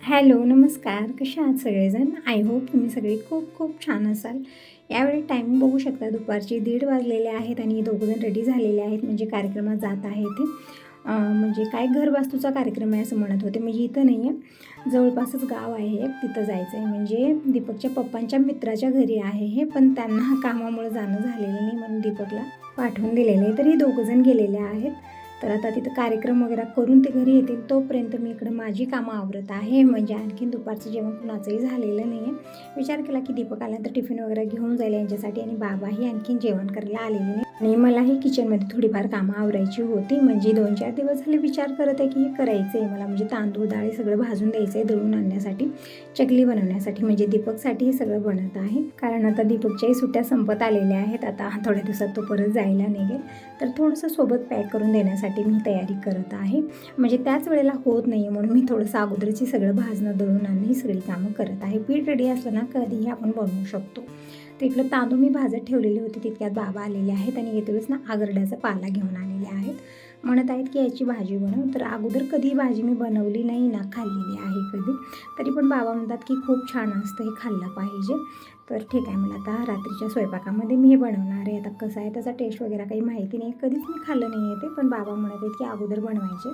Hello नमस्कार. कशा आहात सगळेजण? आय होप तुम्ही सगळे खूप खूप छान असाल. यावेळी टायमिंग बघू शकता दुपारचे दीड वाजलेले आहेत आणि दोघंजण रेडी झालेले आहेत म्हणजे कार्यक्रमात जात आहे ते. म्हणजे काय घरवास्तूचा कार्यक्रम आहे असं म्हणत होते म्हणजे इथं नाही आहे जवळपासच गाव आहे तिथं जायचं आहे म्हणजे दीपकच्या पप्पांच्या मित्राच्या घरी आहे हे पण त्यांना कामामुळे जाणं झालेलं नाही म्हणून दीपकला पाठवून दिलेलं आहे. तर हे दोघंजण गेलेले आहेत. तर आता तिथं कार्यक्रम वगैरे करून ते घरी येतील तोपर्यंत मी इकडं माझी कामं आवरत आहे. म्हणजे आणखीन दुपारचं जेवण कुणाचंही झालेलं नाही आहे विचार केला की दीपक आल्यानंतर टिफिन वगैरे घेऊन जाईल यांच्यासाठी आणि बाबाही आणखीन जेवण करायला आलेले नाही आणि मलाही किचनमध्ये थोडीफार कामं आवरायची होती. म्हणजे दोन चार दिवस झाले विचार करत आहे की हे करायचं आहे मला. म्हणजे तांदूळ डाळी सगळं भाजून द्यायचं आहे दळून आणण्यासाठी. चकली बनवण्यासाठी. म्हणजे दीपकसाठी हे सगळं बनत आहे. कारण आता दीपकच्याही सुट्ट्या संपत आलेल्या आहेत. आता थोड्या दिवसात तो परत जायला निघेल. तर थोडंसं सोबत पॅक करून देण्यासाठी मी तयारी करत आहे. म्हणजे त्याच वेळेला होत नाही आहे म्हणून मी थोडंसं अगोदरची सगळं भाजणं दळून आणणं ही सगळी कामं करत आहे. पीठ रेडी असलं ना कधीही आपण बनवू शकतो. तर इकडं तांदूळ मी भाजत ठेवलेले होते तितक्यात बाबा आलेले आहेत आणि येते वेळेस ना आगरड्याचा पाला घेऊन आलेले आहेत. म्हणत आहेत की याची भाजी बनव. तर अगोदर कधी भाजी मी बनवली नाही ना खाल्लेली आहे कधी. तरी पण बाबा म्हणतात की खूप छान असतं हे खाल्लं पाहिजे. तर ठीक आहे मला आता रात्रीच्या स्वयंपाकामध्ये मी हे बनवणार आहे. आता कसं आहे त्याचा टेस्ट वगैरे काही माहिती नाही. कधीच मी खाल्लं नाही आहे ते पण बाबा म्हणत आहेत की अगोदर बनवायचे.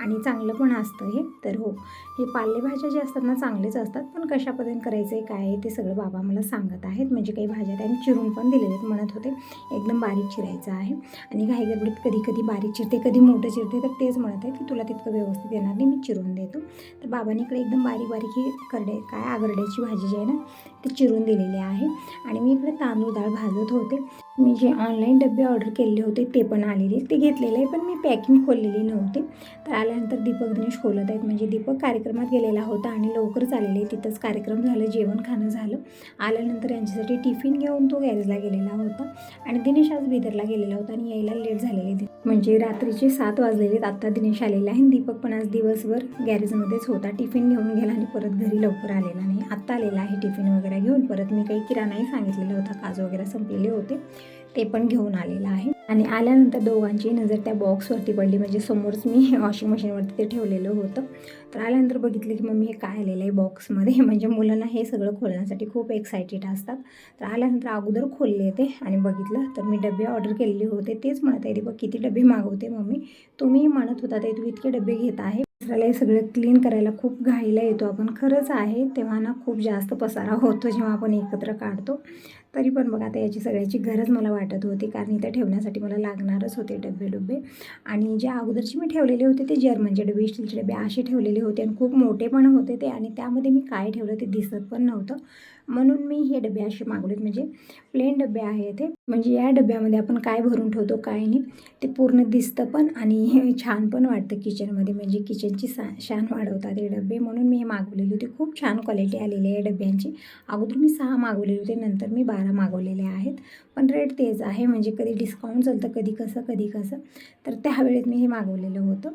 आणि चांगलं पण असतं हे. तर हो हे पालेभाज्या जे असतात ना चांगलेच असतात. पण कशा पद्धतीने करायचं आहे काय आहे ते सगळं बाबा मला सांगत आहेत. म्हणजे काही भाज्या त्यांनी चिरून पण दिलेले आहेत म्हणत होते. एकदम बारीक चिरायचं आहे. आणि घाई गडबडीत कधी कधी बारीक चिरते कधी मोठं चिरते तर तेच म्हणत आहेत की तुला तितकं व्यवस्थित येणार नाही मी चिरून देतो. तर बाबांनी इकडे एकदम बारीक बारीक ही करडे काय आगरड्याची भाजी जी आहे ना ती चिरून दिलेली आहे आणि मी इकडे तांदूळ डाळ भाजत होते. मी जे ऑनलाईन डबे ऑर्डर केले होते ते पण आलेले ते घेतलेले आहे पण मी पॅकिंग खोललेली नव्हती. तर आल्यानंतर दीपक दिनेश खोलत आहेत. म्हणजे दीपक कार्यक्रमात गेलेला होता आणि लवकरच आलेले तिथंच कार्यक्रम झालं जेवण खाणं झालं. आल्यानंतर यांच्यासाठी टिफिन घेऊन तो गॅरेजला गेलेला होता. आणि दिनेश आज बिदरला गेलेला होता आणि यायला लेट झालेले दि- म्हणजे रात्रीचे सात वाजलेले आहेत. आत्ता दिनेश आलेला आहे दीपक पण आज दिवसभर गॅरेजमध्येच होता. टिफिन घेऊन गेला आणि परत घरी लवकर आलेला नाही. आत्ता आलेला आहे टिफिन वगैरे घेऊन. परत मी काही किराणाही सांगितलेला होता. काजू वगैरे संपलेले होते. ते पण घेऊन आलेलं आहे. आणि आल्यानंतर दोघांची नजर त्या बॉक्सवरती पडली. म्हणजे समोरच मी वॉशिंग मशीनवरती ते ठेवलेलं होतं. तर आल्यानंतर बघितलं की मम्मी हे काय आलेलं आहे बॉक्समध्ये म्हणजे मुलांना हे सगळं खोलण्यासाठी खूप एक्सायटेड असतात. तर आल्यानंतर अगोदर खोलले ते आणि बघितलं. तर मी डबे ऑर्डर केलेले होते. तेच म्हणत आहे बघ किती डबे मागवते मम्मी? तुम्ही म्हणत होता ते तू इतके डबे घेत आहे. दुसऱ्याला हे सगळं क्लीन करायला खूप घाईला येतो आपण. खरंच आहे तेव्हा ना खूप जास्त पसारा होतो जेव्हा आपण एकत्र काढतो. तरी पण बघा आता याची सगळ्याची गरज मला वाटत होती कारण इथं ठेवण्यासाठी मला लागणारच होते डबे डबे आणि जे अगोदरचे मी ठेवलेले होते ते जर्मनचे डबे स्टीलचे डबे असे ठेवलेले होते आणि खूप मोठे पण होते ते आणि त्यामध्ये मी काय ठेवलं ते दिसत पण नव्हतं. म्हणून मी हे डबे असे मागवलेत म्हणजे प्लेन डबे आहे ते. म्हणजे या डब्यामध्ये आपण काय भरून ठेवतो काय नाही ते पूर्ण दिसतं पण आणि छान पण वाटतं किचनमध्ये म्हणजे किचनची सा शान वाढवतात हे डबे म्हणून मी हे मागवलेले होते. खूप छान क्वालिटी आलेली आहे डब्यांची. अगोदर मी सहा मागवलेले होते नंतर मी बारा मागवलेले आहेत. पण रेट तेच आहे. म्हणजे कधी डिस्काउंट चालतं कधी कसं कधी कसं. तर त्यावेळेत मी हे मागवलेलं होतं.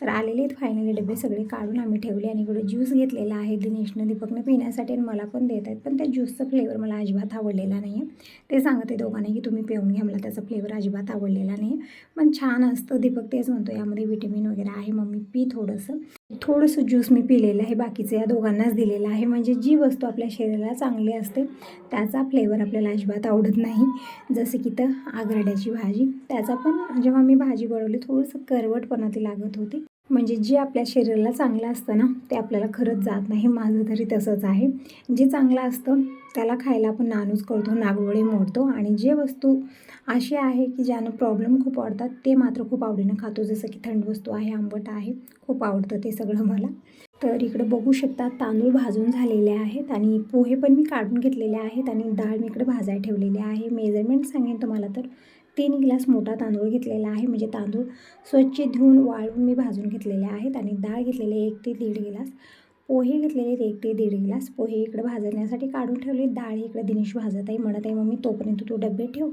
तर आलेले आहेत फायनली डबे सगळे काढून आम्ही ठेवले आणि इकडे ज्यूस घेतलेला आहे दिनेशनं दीपकनं पिण्यासाठी आणि मला पण देत आहेत. पण त्या ज्यूसचा फ्लेवर मला अजिबात आवडलेला नाही आहे ते सांगत आहे दोघांनी की तुम्ही पिऊन घ्या मला त्याचा फ्लेवर अजिबात आवडलेला नाही आहे पण छान असतं दीपक तेच म्हणतो यामध्ये विटॅमिन वगैरे आहे मम्मी पी थोडंसं. थोडंसं ज्यूस मी पिलेलं आहे बाकीचं या दोघांनाच दिलेलं आहे. म्हणजे जी वस्तू आपल्या शरीराला चांगली असते त्याचा फ्लेवर आपल्याला अजिबात आवडत नाही. जसं की तर आगरड्याची भाजी त्याचा पण जेव्हा मी भाजी बनवली थोडंसं करवटपणा ती लागत होती. म्हणजे जे आपल्या शरीराला चांगलं असतं ना ते आपल्याला खरंच जात नाही. माझं तरी तसंच आहे. जे चांगलं असतं त्याला खायला आपण नानूच करतो नागवडे मोडतो. आणि जे वस्तू अशी आहे की ज्यानं प्रॉब्लेम खूप आवडतात ते मात्र खूप आवडीनं खातो. जसं की थंड वस्तू आहे आंबट आहे खूप आवडतं ते सगळं मला. तर इकडे बघू शकता तांदूळ भाजून झालेले आहेत आणि पोहे पण मी काढून घेतलेले आहेत आणि डाळ मी इकडे भाजायला ठेवलेली आहे. मेजरमेंट सांगेन तुम्हाला तर. तीन ग्लास मोठा तांदूळ घेतलेला आहे. म्हणजे तांदूळ स्वच्छ धुवून वाळून मी भाजून घेतलेले आहेत आणि डाळ घेतलेले एक ते दीड ग्लास पोहे घेतलेले आहेत एक ते दीड ग्लास. पोहे इकडे भाजण्यासाठी काढून ठेवले. डाळ इकडे दिनेश भाजत आहे. म्हणत आहे मम्मी तोपर्यंत तू डबे ठेव.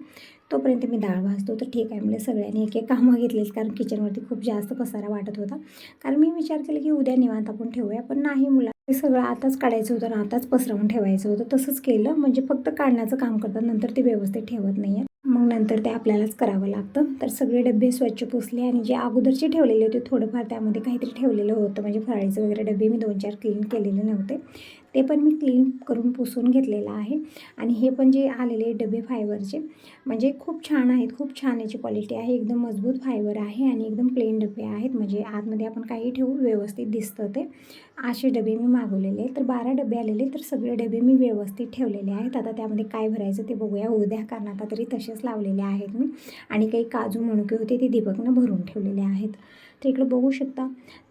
तोपर्यंत मी डाळ भाजतो. तर ठीक आहे. म्हणजे सगळ्यांनी एक एक कामं घेतलीच कारण किचनवरती खूप जास्त पसारा वाटत होता. कारण मी विचार केला की उद्या निवांत आपण ठेवूया. पण नाही मुला ते सगळं आताच काढायचं होतं आणि आताच पसरवून ठेवायचं होतं. तसंच केलं. म्हणजे फक्त काढण्याचं काम करतात. नंतर ते व्यवस्थित ठेवत नाही आहे मग नंतर ते आपल्यालाच करावं लागतं. तर सगळे डबे स्वच्छ पुसले आणि जे अगोदरचे ठेवलेले होते थोडंफार त्यामध्ये काहीतरी ठेवलेलं होतं. म्हणजे फराळीचं वगैरे डबे मी दोन चार क्लीन केलेले नव्हते. ते पण मी क्लीन करून पुसून घेतलेलं आहे. आणि हे पण जे आलेले डबे फायबरचे म्हणजे खूप छान आहेत खूप छान याची क्वालिटी आहे. एकदम मजबूत फायबर आहे आणि एकदम प्लेन डबे आहेत. म्हणजे आतमध्ये आपण काही ठेवू व्यवस्थित दिसतं ते. असे डबे मी मागवलेले तर बारा डबे आलेले तर सगळे डबे मी व्यवस्थित ठेवलेले आहेत. आता त्यामध्ये काय भरायचं ते बघूया. उद्या कारण आता तरी तसेच लावलेले आहेत मी. आणि काही काजू मणुके होते ते दीपकनं भरून ठेवलेले आहेत. तर इकडं बघू शकता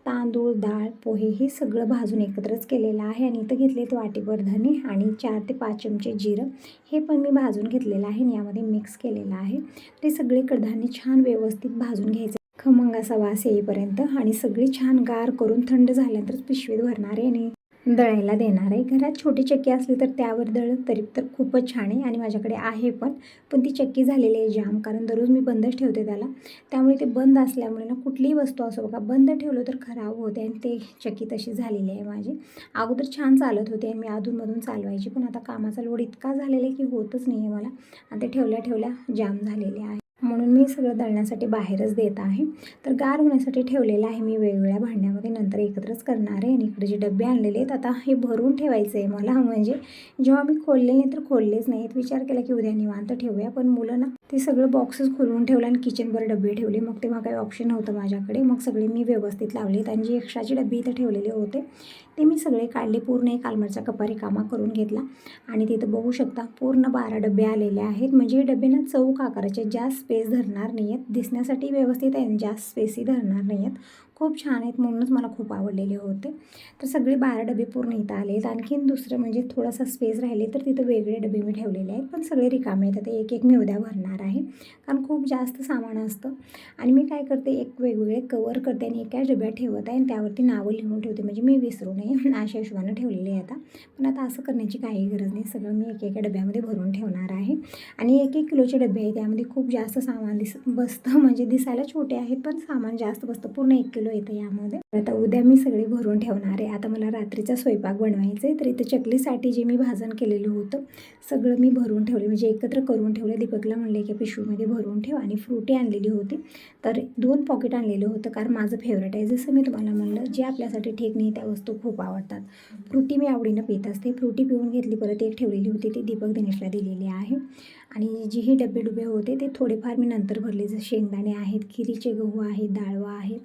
तांदूळ डाळ पोहे हे सगळं भाजून एकत्रच केलेलं आहे. आणि इथं घेतलेत वाटीभर धने आणि चार ते पाच चमचे जिरं. हे पण मी भाजून घेतलेलं आहे आणि यामध्ये मिक्स केलेलं आहे. ते सगळे कडधान्य छान व्यवस्थित भाजून घ्यायचे. खमंग असा वास येईपर्यंत आणि सगळी छान गार करून थंड झाल्यानंतरच पिशवीत भरणार आहे आणि दळायला देणार आहे. घरात छोटी चक्की असली तर त्यावर दळलं तरी तर खूपच छान आहे आणि माझ्याकडे आहे पण. पण ती चक्की झालेली आहे जाम कारण दररोज मी बंदच ठेवते त्याला. त्यामुळे ते बंद असल्यामुळे ना कुठलीही वस्तू असो बघा बंद ठेवलं तर खराब होते आणि ते चक्की तशी झालेली आहे माझी. अगोदर छान चालत होते आणि मी अधूनमधून चालवायची पण आता कामाचा लोड इतका झालेला आहे की होतच नाही आहे मला. आणि ते ठेवल्या ठेवल्या जाम झालेले आहे. म्हणून मी सगळं दळण्यासाठी बाहेरच देत आहे. तर गार होण्यासाठी ठेवलेलं आहे मी वेगवेगळ्या भांड्यामध्ये. नंतर एकत्रच करणार आहे. आणि इकडे जे डबे आणलेले आहेत आता हे भरून ठेवायचं आहे मला. म्हणजे जेव्हा मी खोलले नाही तर खोललेच नाहीत. विचार केला की उद्या निवांत ठेवूया. पण मुलं ना ते सगळं बॉक्सेस खोलून ठेवलं आणि किचनवर डबे ठेवले. मग तेव्हा काही ऑप्शन नव्हतं माझ्याकडे. मग सगळे मी व्यवस्थित लावलेत आणि जे एक्स्ट्राचे डबे इथं ठेवलेले होते ते मी सगळे काढले. पूर्ण एक आलमारचा कपा रिकामा करून घेतला. आणि तिथं बघू शकता पूर्ण बारा डबे आलेले आहेत. म्हणजे हे डबे ना चौक आकाराचे जास्त स्पेस धरणार नाही आहेत दिसण्यासाठी व्यवस्थित आहे जास्त स्पेसही धरणार नाही आहेत खूप छान आहेत म्हणूनच मला खूप आवडलेले होते. तर सगळे बारा डबे पूर्ण इथं आले आहेत आणखीन दुसरं म्हणजे थोडासा स्पेस राहिले तर तिथं वेगळे डबे मी ठेवलेले आहेत. पण सगळे रिकामे आहेत. आता एक एक मी उद्या भरणार आहे. कारण खूप जास्त सामान असतं. आणि मी काय करते एक वेगवेगळे कवर करते आणि एका डब्यात ठेवत आहे आणि त्यावरती नावं लिहून ठेवते. म्हणजे मी विसरू नये अशा हिशोबानं ठेवलेले आहे आता. पण आता असं करण्याची काही गरज नाही. सगळं मी एक एका डब्यामध्ये भरून ठेवणार आहे. आणि एक एक किलोचे डबे आहे त्यामध्ये खूप जास्त सामान दिस बसतं. म्हणजे दिसायला छोटे आहेत पण सामान जास्त बसतं. पूर्ण एक किलो येतं यामध्ये. आता उद्या मी सगळे भरून ठेवणार आहे. आता मला रात्रीचा स्वयंपाक बनवायचा आहे. तर इथं चकलीसाठी जे मी भाजण केलेलं होतं सगळं मी भरून ठेवले म्हणजे एकत्र करून ठेवलं दीपकला म्हणले की पिशवीमध्ये भरून ठेव आणि फ्रुटी आणलेली होती. तर दोन पॉकेट आणलेलं होतं कारण माझं फेवरेट आहे. जसं मी तुम्हाला म्हणलं जे आपल्यासाठी ठीक नाही त्या वस्तू खूप आवडतात. फ्रुटी मी आवडीनं पित असते. फ्रुटी पिऊन घेतली परत एक ठेवलेली होती. ती दीपक दिनेशला दिलेली आहे. आणि जी ही डबे डुबे होते ते थोडेफार मी नंतर भरले. जसे शेंगदाणे आहेत खिरीचे गहू आहेत डाळवा आहे.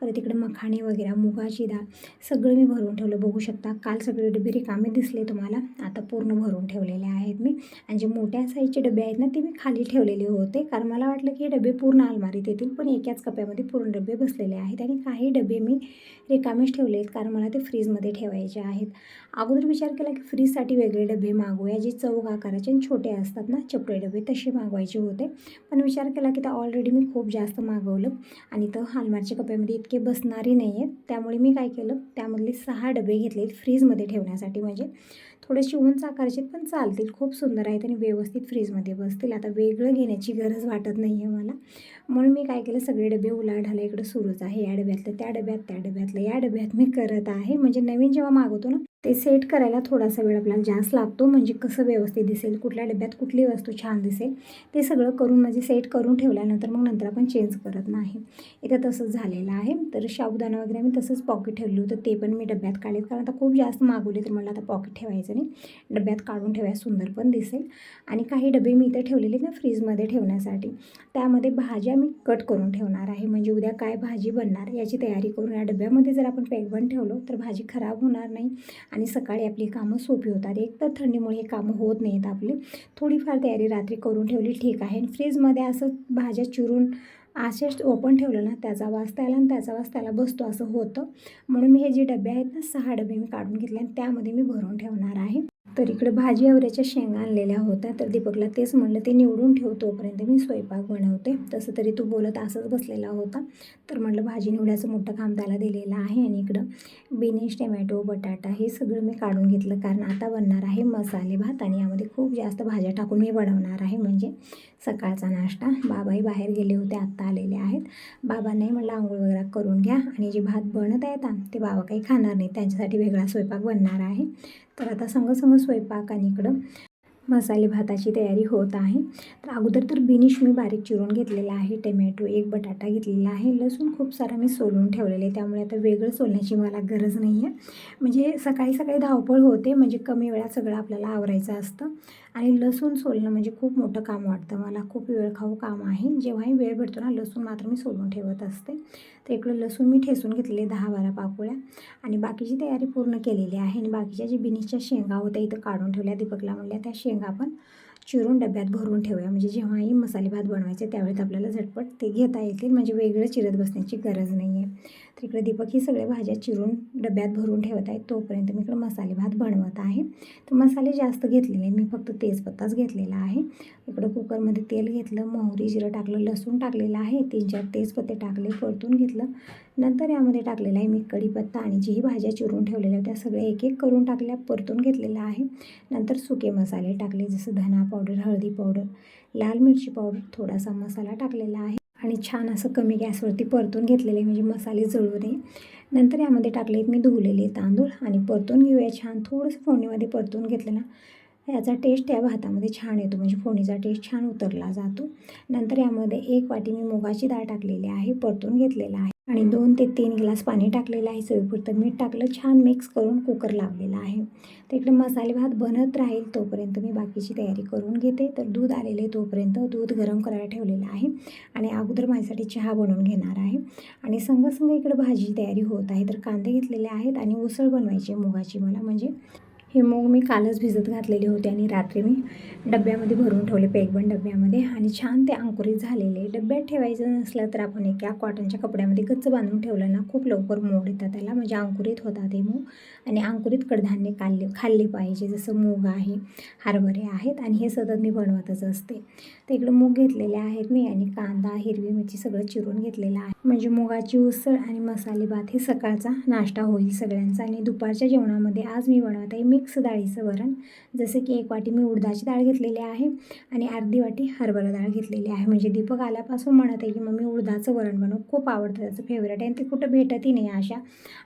परत इकडे मखाणे वगैरे मुगाची डाळ सगळं मी भरून ठेवलं. बघू शकता काल सगळे डबे रिकामे दिसले तुम्हाला. आता पूर्ण भरून ठेवलेले आहेत मी. आणि जे मोठ्या साईजचे डबे आहेत ना ते मी खाली ठेवलेले होते. कारण मला वाटलं की हे डबे पूर्ण अलमारीत येतील पण एकाच कप्यामध्ये पूर्ण डबे बसलेले आहेत. आणि काही डबे मी रिकामेच ठेवले आहेत कारण मला ते फ्रीजमध्ये ठेवायचे आहेत. अगोदर विचार केला की फ्रीजसाठी वेगळे डबे मागूया जे चौक आकाराचे आणि छोटे असतात ना चपटे डबे तसे मागवायचे होते. पण विचार केला की तर ऑलरेडी मी खूप जास्त मागवलं. आणि तर हालमारच्या कप्यामध्ये इतके बसणारी नाही आहेत त्यामुळे मी काय केलं त्यामधले सहा डबे घेतले फ्रीजमध्ये ठेवण्यासाठी. म्हणजे थोडेसे उंच आकाराचे पण चालतील. खूप सुंदर आहेत आणि व्यवस्थित फ्रीजमध्ये बसतील. आता वेगळं घेण्याची गरज वाटत नाही आहे मला. म्हणून मी काय केलं सगळे डबे उलाढाला इकडं सुरूच आहे. या डब्यातलं त्या डब्यात त्या डब्यातलं या डब्यात मी करत आहे. म्हणजे नवीन जेव्हा मागवतो ना ते सेट करायला थोडासा वेळ आपल्याला जास्त लागतो. म्हणजे कसं व्यवस्थित दिसेल कुठल्या डब्यात कुठली वस्तू छान दिसेल ते सगळं करून म्हणजे सेट करून ठेवल्यानंतर मग नंतर आपण चेंज करत नाही. इथं तसंच झालेलं आहे. तर साबुदाणा वगैरे मी तसंच पॉकेट ठेवलं होतं. ते पण मी डब्यात काढलेत. कारण आता खूप जास्त मागवले तर मला आता पॉकेट ठेवायचं नाही. डब्यात काढून ठेवायला सुंदर पण दिसेल. आणि काही डबे मी इथं ठेवलेले ना फ्रीजमध्ये ठेवण्यासाठी. त्यामध्ये भाज्या मी कट करून ठेवणार आहे. म्हणजे उद्या काय भाजी बनणार याची तयारी करून या डब्यामध्ये जर आपण पॅक बन ठेवलं तर भाजी खराब होणार नाही. आणि सकाळी आपली कामं सोपी होतात. एकतर थंडीमुळे हे कामं होत नाहीत आपली. थोडीफार तयारी रात्री करून ठेवली ठीक आहे. आणि फ्रीजमध्ये असं भाज्या चिरून असेच ओपन ठेवलं ना त्याचा वास त्याला आणि त्याचा वास त्याला बसतो असं होतं. म्हणून मी हे जे डबे आहेत ना सहा डबे मी काढून घेतले आणि त्यामध्ये मी भरून ठेवणार आहे. तर इकडे भाजी आवऱ्याच्या शेंगा आणलेल्या होत्या. तर दीपकला तेच म्हणलं ते निवडून ठेव तोपर्यंत मी स्वयंपाक बनवते. तसं तरी तो बोलत असंच बसलेला होता. तर म्हटलं भाजी निवडायचं मोठं काम त्याला दिलेलं आहे आणि इकडं बिनिश टमॅटो बटाटा हे सगळं मी काढून घेतलं. कारण आता बनणार आहे मसाले भात आणि यामध्ये खूप जास्त भाज्या टाकून मी बनवणार आहे. म्हणजे सकाळचा नाश्ता. बाबाही बाहेर गेले होते आत्ता आलेले आहेत. बाबांनाही म्हटलं आंघोळ वगैरे करून घ्या आणि जे भात बनत आहेत ते बाबा काही खाणार नाही. त्यांच्यासाठी वेगळा स्वयंपाक बनणार आहे. तर आता संग संग स्वयंपाक आणि इकडं मसाले भाताची तयारी होत आहे. तर अगोदर तर बिनिश मी बारीक चिरून घेतलेला आहे टमॅटो एक बटाटा घेतलेला आहे लसूण खूप सारा मी सोलून ठेवलेले आहे त्यामुळे आता वेगळं सोलण्याची मला गरज नाही आहे म्हणजे सकाळी सकाळी धावपळ होते म्हणजे कमी वेळात सगळं आपल्याला आवरायचं असतं. आणि लसूण सोलणं म्हणजे खूप मोठं काम वाटतं. मला खूप वेळ खाऊ काम आहे. जेव्हाही वेळ भेटतो ना लसूण मात्र मी सोलून ठेवत असते. तर इकडं लसूण मी ठेसून घेतलेले दहा बारा पाकोळ्या. आणि बाकीची तयारी पूर्ण केलेली आहे. आणि बाकीच्या जी बिनीच्या शेंगा होत्या इथं काढून ठेवल्या दीपकला म्हणल्या त्या शेंगा पण चिरून डब्यात भरून ठेवूया. म्हणजे जेव्हाही मसाले भात बनवायचे त्यावेळेस आपल्याला झटपट ते घेता येतील. म्हणजे वेगळं चिरत बसण्याची गरज नाही आहे इकडे दीपक ही सगळ्या भाज्या चिरून डब्यात भरून ठेवत आहेत. तोपर्यंत मी इकडं मसाले भात बनवत आहे. तर मसाले जास्त घेतलेले मी फक्त तेजपत्ताच घेतलेला आहे. इकडं कुकरमध्ये तेल घेतलं मोहरी जिरं टाकलं लसूण टाकलेलं आहे. तीन चार तेजपत्ते टाकले परतून घेतलं. नंतर यामध्ये टाकलेलं आहे मी कढीपत्ता आणि जीही भाज्या चिरून ठेवलेल्या त्या सगळ्या एक एक करून टाकल्या परतून घेतलेलं आहे. नंतर सुके मसाले टाकले जसं धना पावडर हळदी पावडर लाल मिरची पावडर थोडासा मसाला टाकलेला आहे. आणि छान असं कमी गॅसवरती परतून घेतलेले म्हणजे मसाले जळू नये नंतर यामध्ये टाकले मी धुवलेले तांदूळ आणि परतून घेऊया छान. थोडंसं फोडणीमध्ये परतून घेतलेला. याचा टेस्ट या भातामध्ये छान येतो म्हणजे फोडणीचा टेस्ट छान उतरला जातो. नंतर यामध्ये एक वाटी मी मुगाची डाळ टाकलेली आहे परतून घेतलेला आहे. आणि दोन ते तीन ग्लास पाणी टाकलेलं आहे. चवीपुरतं मीठ टाकलं छान मिक्स करून कुकर लावलेला आहे. तर इकडे मसाले भात बनत राहील तोपर्यंत मी बाकीची तयारी करून घेते. तर दूध आलेले तोपर्यंत दूध गरम करायला ठेवलेलं आहे आणि अगोदर माझ्यासाठी चहा बनवून घेणार आहे. आणि संग इकडं इकडे तयारी होत आहे. तर कांदे घेतलेले आहेत आणि उसळ बनवायची मुगाची मला. म्हणजे हे मूग मी कालच भिजत घातलेले होते आणि रात्री मी डब्यामध्ये भरून ठेवले पेकबंद डब्यामध्ये. आणि छान ते अंकुरित झालेले. डब्यात ठेवायचं नसलं तर आपण एका कॉटनच्या कपड्यामध्ये गच्च बांधून ठेवलं ना खूप लवकर मोड येतात त्याला. म्हणजे अंकुरित होतात ते मूग. आणि अंकुरित कडधान्य खाल्ले खाल्ले पाहिजे जसं मूग आहे हरभरे आहेत आणि हे सतत मी बनवतच असते. तर इकडं मूग घेतलेले आहेत मी आणि कांदा हिरवी मिरची सगळं चिरून घेतलेलं आहे. म्हणजे मुगाची उसळ आणि मसाले भात हे सकाळचा नाश्ता होईल सगळ्यांचा. आणि दुपारच्या जेवणामध्ये आज मी बनवत आहे मी मिक्स डाळीचं वरण. जसं की एक वाटी मी उडदाची डाळ घेतलेली आहे आणि अर्धी वाटी हरभरा डाळ घेतलेली आहे. म्हणजे दीपक आल्यापासून म्हणत आहे की मम्मी उडदाचं वरण बनव. खूप आवडतं त्याचं फेवरेट आहे आणि ते कुठं भेटतही नाही अशा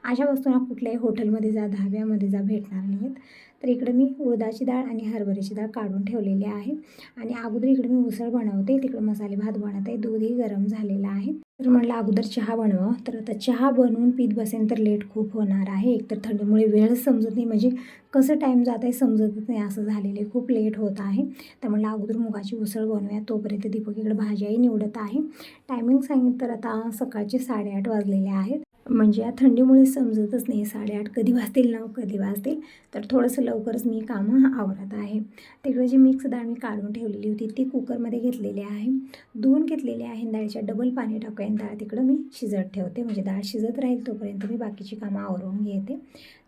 अशा वस्तूंना कुठल्याही हॉटेलमध्ये जा धाब्यामध्ये जा भेटणार नाहीत. तर इकडं मी उडदाची डाळ आणि हरभऱ्याची डाळ काढून ठेवलेली आहे. आणि अगोदर इकडे मी उसळ बनवते. तिकडं मसाले भात बनवते. दूधही गरम झालेलं आहे. तर म्हटलं अगोदर चहा बनवा तर आता चहा बनवून पीत बसेन तर लेट खूप होणार आहे. एकतर थंडीमुळे वेळ समजत नाही. म्हणजे कसं टाईम जात आहे समजतच नाही. असं झालेलं आहे. खूप लेट होत आहे. तर म्हटलं अगोदर मुगाची उसळ बनवूया. तोपर्यंत दीपक इकडे भाज्याही निवडत आहे. टायमिंग सांगितलं तर आता सकाळचे साडेआठ वाजलेले आहेत. म्हणजे या थंडीमुळे समजतच नाही. साडेआठ कधी वाजतील नऊ कधी वाजतील. तर थोडंसं लवकरच मी कामं आवरत आहे. तिकडे जी मिक्स डाळ मी काढून ठेवलेली होती ती कुकरमध्ये घेतलेली आहे. दोन घेतलेली आहे डाळीच्या डबल पाणी टाकून डाळ तिकडं मी शिजत ठेवते. म्हणजे डाळ शिजत राहील तोपर्यंत मी बाकीची कामं आवरून घेते.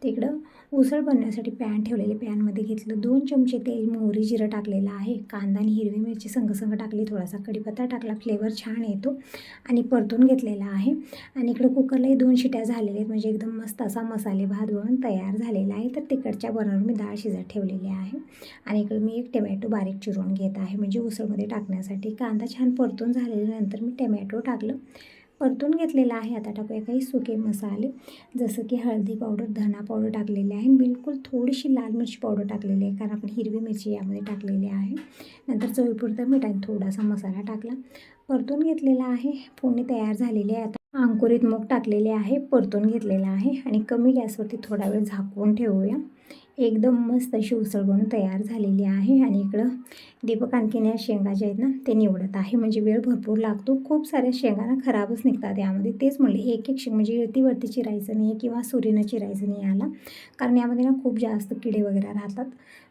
तिकडं उसळ बनण्यासाठी पॅन ठेवलेले. पॅनमध्ये घेतलं दोन चमचे तेल मोहरी जिरं टाकलेलं आहे. कांदा आणि हिरवी मिरची संग टाकली थोडासा कढीपत्ता टाकला फ्लेवर छान येतो आणि परतून घेतलेला आहे. आणि इकडं कुकरलाही दोन शिट्या झालेल्या आहेत म्हणजे एकदम मस्त असा मसाले भात बनून तयार झालेला आहे. तर तिकडच्या बनवून मी डाळ शिजत ठेवलेली आहे. आणि इकडं मी एक टमॅटो बारीक चिरून घेत आहे म्हणजे उसळमध्ये टाकण्यासाठी. कांदा छान परतून झालेल्यानंतर मी टमॅटो टाकलं. परतून घेतलेला आहे. आता टाकूया काही सुके मसाले. जसं की हळदी पावडर धना पावडर टाकलेले आहे. बिलकुल थोडीशी लाल मिरची पावडर टाकलेली आहे. कारण आपण हिरवी मिरची यामध्ये टाकलेली आहे. नंतर चवीपुरतं मीठ आणि थोडासा मसाला टाकला. परतून घेतलेला आहे. फोडणी तयार झालेली आहे. आता अंकुरित मूग टाकलेले आहे. परतून घेतलेला आहे. आणि कमी गॅसवरती थोडा वेळ झाकवून ठेवूया. एकदम मस्त अशी उसळ बनून तयार झालेली आहे आणि इकडं दीपक आणखीन या शेंगा ज्या आहेत ना ते निवडत आहे. म्हणजे वेळ भरपूर लागतो. खूप साऱ्या शेंगा खराबच निघतात यामध्ये. तेच म्हणले एक एक शेंग म्हणजे इळतीवरती चिरायचं नाही किंवा सूर्यनं चिरायचं नाही याला. कारण यामध्ये ना खूप जास्त किडे वगैरे राहतात.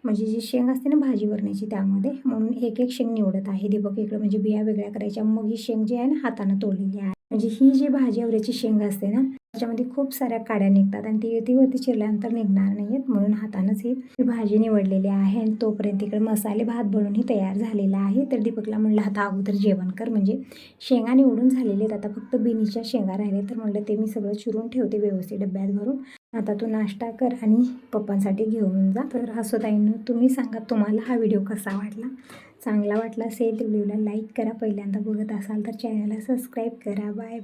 म्हणजे जी शेंग असते ना भाजी भरण्याची त्यामध्ये म्हणून एक एक शेंग निवडत आहे. दीपक इकडं म्हणजे बिया वेगळ्या करायच्या. मग ही शेंग जी आहे ना हातानं तोडलेली आहे. म्हणजे ही जी भाजी आवऱ्याची शेंग असते ना त्याच्यामध्ये खूप साऱ्या काड्या निघतात आणि ती युतीवरती चिरल्यानंतर निघणार नाही आहेत म्हणून हातानंच ही भाजी निवडलेली आहे आणि तोपर्यंत इकडे मसाले भात बनवूनही तयार झालेला आहे. तर दीपकला म्हणलं आता अगोदर जेवण कर. म्हणजे शेंगा निवडून झालेले आहेत. आता फक्त बिनीच्या शेंगा राहिले तर म्हणलं ते मी सगळं चिरून ठेवते व्यवस्थित डब्यात भरून. आता तू नाश्ता कर आणि पप्पांसाठी घेऊन जा. तर हसोताईनं तुम्ही सांगा तुम्हाला हा व्हिडिओ कसा वाटला. चांगला वाटला असेल तर व्हिडिओला लाईक करा. पहिल्यांदा बघत असाल तर चॅनलला सबस्क्राईब करा. Bye bye.